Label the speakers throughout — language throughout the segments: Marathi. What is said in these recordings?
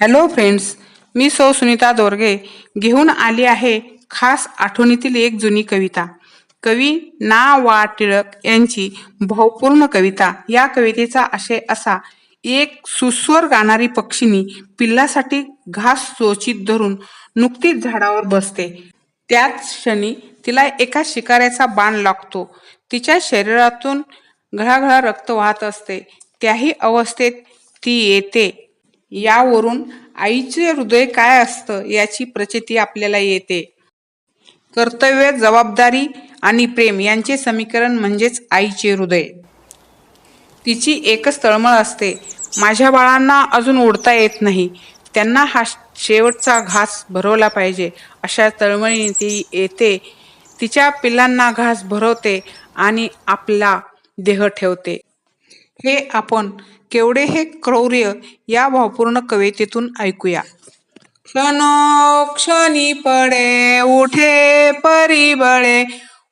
Speaker 1: हॅलो फ्रेंड्स मी सौ सुनीता दोरगे घेऊन आली आहे खास आठवणीतील एक जुनी कविता. कवी ना वा टिळक यांची भावपूर्ण कविता. या कवितेचा आशय असा एक सुस्वर गाणारी पक्षिणी पिल्लासाठी घास चोचीत धरून नुकतीच झाडावर बसते. त्याच क्षणी तिला एका शिकाऱ्याचा बाण लागतो. तिच्या शरीरातून घळाघळा रक्त वाहत असते. त्याही अवस्थेत ती येते. यावरून आईचे हृदय काय असतं याची प्रचिती आपल्याला येते. कर्तव्य जबाबदारी आणि प्रेम यांचे समीकरण म्हणजेच आईचे हृदय. तिची एकच तळमळ असते. माझ्या बाळांना अजून उडता येत नाही. त्यांना हा शेवटचा घास भरवला पाहिजे. अशा तळमळीने ती येते. तिच्या पिल्लांना घास भरवते आणि आपला देह ठेवते. हे आपण केवढे हे क्रौर्य या भावपूर्ण कवितेतून ऐकूया. क्षणोक्षणी पडे उठे परिबळे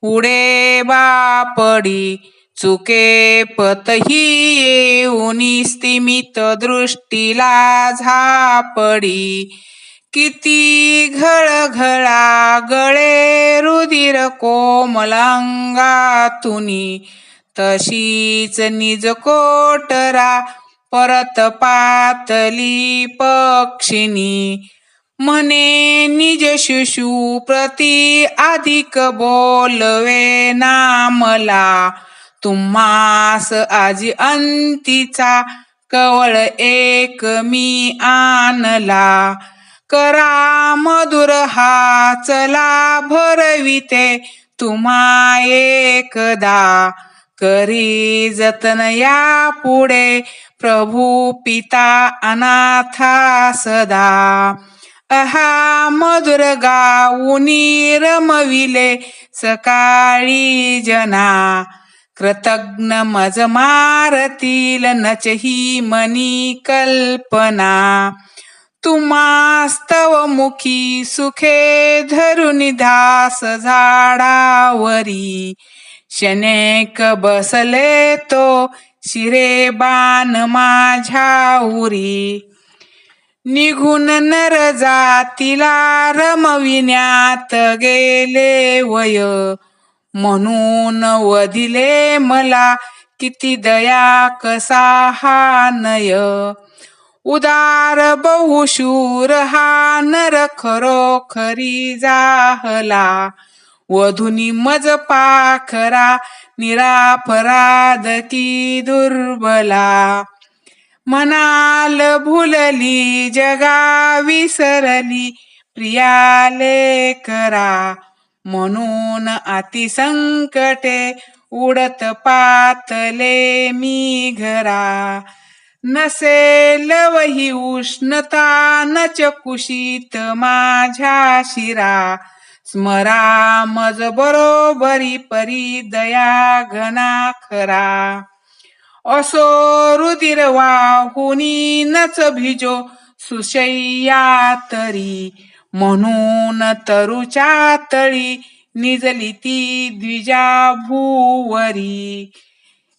Speaker 1: उडे बापडी चुके पतही येऊनी स्तिमित दृष्टीला झापडी. किती घळघळा गळे रुधिर कोमलांगातुनी तशीच निज कोटरा परत पातली पक्षिणी. म्हणे निज शिशु प्रती अधिक बोलवे ना मला तुम्हास आजी अंतीचा कवळ एक मी आणला. करा मधुर हा चला भरविते तुम्हा एकदा. करी जतन या पुढे प्रभू पिता अनाथा सदा. अहा मधुर गाऊनी रमविले सकाळी जना. कृतज्ञ मज मारतील नचही मनी कल्पना. तुम्हास्तव मुखी सुखे धरुनि धास झाडावरी. शनेक बसले तो शिरे बाण माझ्या उरी निघून नर जातीला रमविण्यात गेले वय. म्हणून वधिले मला किती दया कसा हा नय. उदार बहुशूर हा नर खरोखरी जाहला. वधुनी मज पाखरा निरापराध की दुर्बला. मनाल भुलली जगा विसरली प्रियाले करा म्हणून अतिसंकटे उडत पातले मी घरा. नसेल वही उष्णता न कुशीत माझ्या शिरा. स्मरा मज बरोबरी परी दया घना खरा. असो रुदिर वाहुनी नच भिजो सुशय्या तरी. म्हणून तरुच्या तळी निजली ती द्विजा भूवरी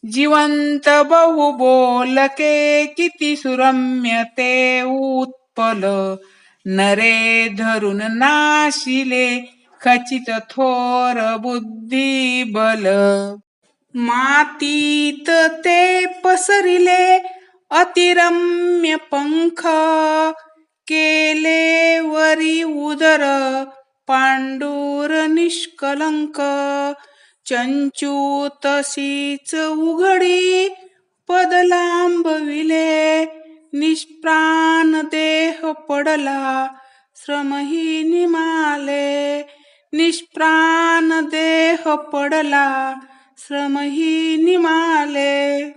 Speaker 1: जिवंत बहु बोलके किती सुरम्य ते उत्पल. नरे धरून नाशिले खचित थोर बुद्धी बल मातीत ते पसरिले अतिरम्य पंख. केले वरी उदर पांडुर निष्कलंक. चंचू तशीच उघडी पद लांबविले निष्प्राण देह पडला श्रमही निमाले. निष्प्राण देह पडला श्रमही निमाले.